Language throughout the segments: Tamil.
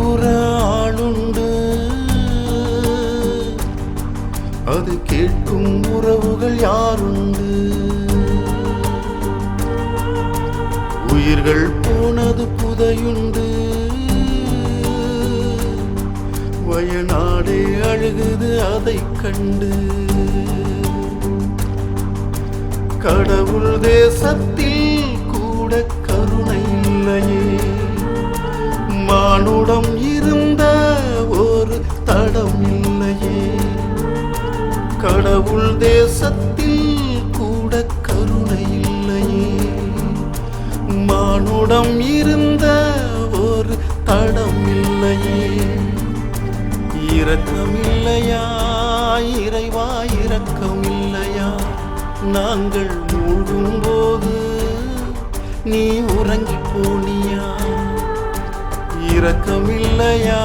கூற ஆளுண்டு. அது கேட்கும் உறவுகள் யாருண்டு? உயிர்கள் போனது புதையுண்டு. வயநாடே அழுகுது அதை கண்டு. கடவுள் தேசத்தில் கூட கருணை இல்லையே. மானுடம் இருந்த ஒரு தடம் இல்லையே. கடவுள் தேசத்தில் கூட கருணை இல்லையே. மானுடம் இருந்த ஒரு தடம் இல்லையே. இரக்கம் இல்லையா? இறைவா இரக்கம் இல்லையா? நாங்கள் மூழ்கும் போது நீ உறங்கி போனியா? இரக்கமில்லையா?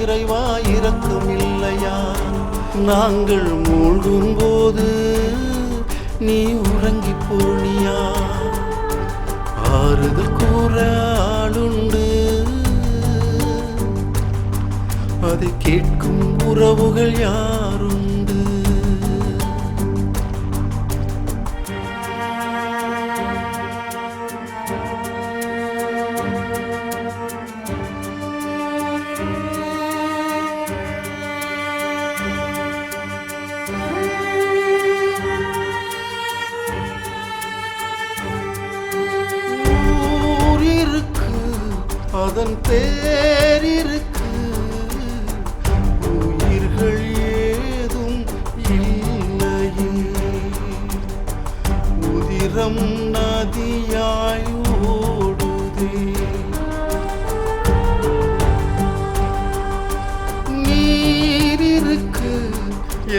இறைவா இரக்கமில்லையா? நாங்கள் மூழ்கும் போது நீ உறங்கி போனியா? ஆறுதல் கூற ஆளுண்டு. அதை கேட்கும் உறவுகள் யாருண்டு? அதன் பேரிருக்கு உயிர்கள் ஏதும் இல்லையே. உதிரம் நதியாயோடுதே நீரிருக்கு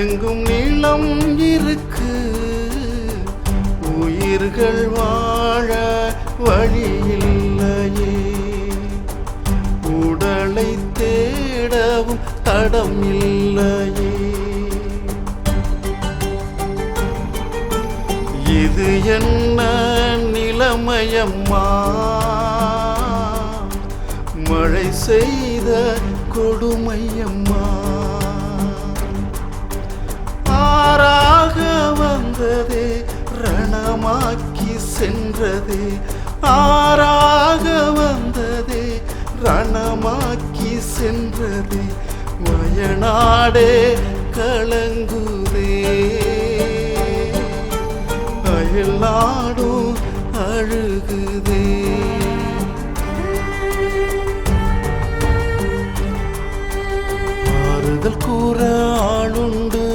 எங்கும் நீளம் இருக்கு. உயிர்கள் வாழ வழியில் தடம் இல்லையே. இது என்ன நிலைமையம்மா? மழை செய்த கொடுமையம்மா? ஆறாக வந்ததே ரணமாக்கி சென்றதே. ஆறாக வந்ததே ரணமாக்கி சென்றதே. வயநாடே கலங்குதே அயல் நாடும் அழுகுதே. ஆறுதல் கூற ஆளுண்டு.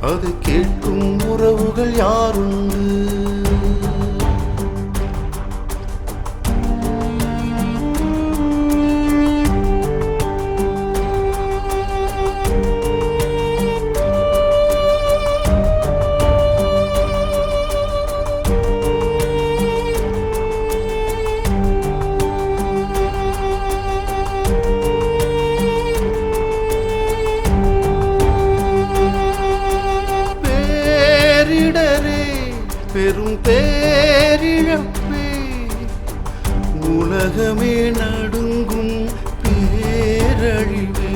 அது கேட்கும் உறவுகள் யாருண்டு? உலகமே நடுங்கும் பேரழிவே.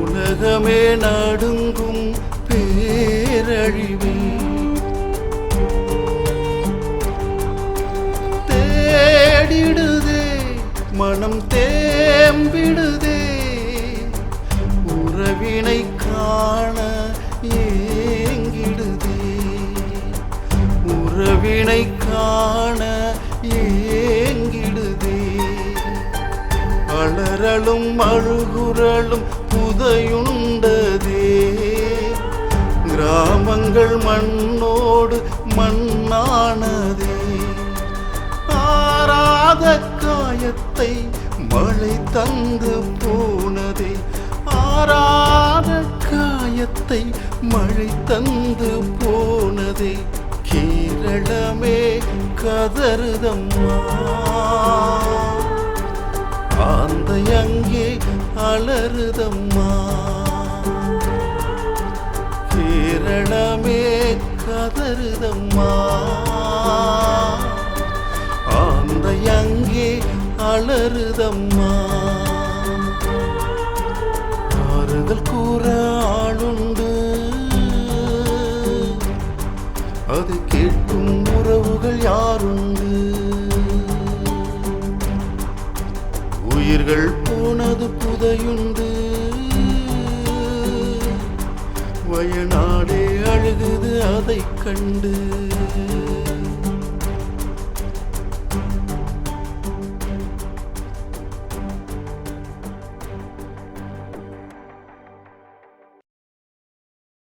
உலகமே நடுங்கும் பேரழிவே. தேடிடுதே மனம் தேம்பிடுதே. உறவினை காண அலறலும் அழுகுரலும் புதையுண்டதே. கிராமங்கள் மண்ணோடு மண்ணானதே. ஆறாத காயத்தை மழை தந்து போனதே. ஆறாத காயத்தை மழை தந்து போனதே. கேரளமே கதருதம்மா. ஆந்தை அங்கே அலறுதம்மா கேரளமே கதறுதம்மா ஆந்தை அங்கே அலறுதம்மா ஆறுதல் கூற ஆளுண்டு. அது கேட்கும் உறவுகள் யாருண்டு? உயிர்கள் போனது புதையுண்டு. வயநாடே அழுகுது அதைக் கண்டு.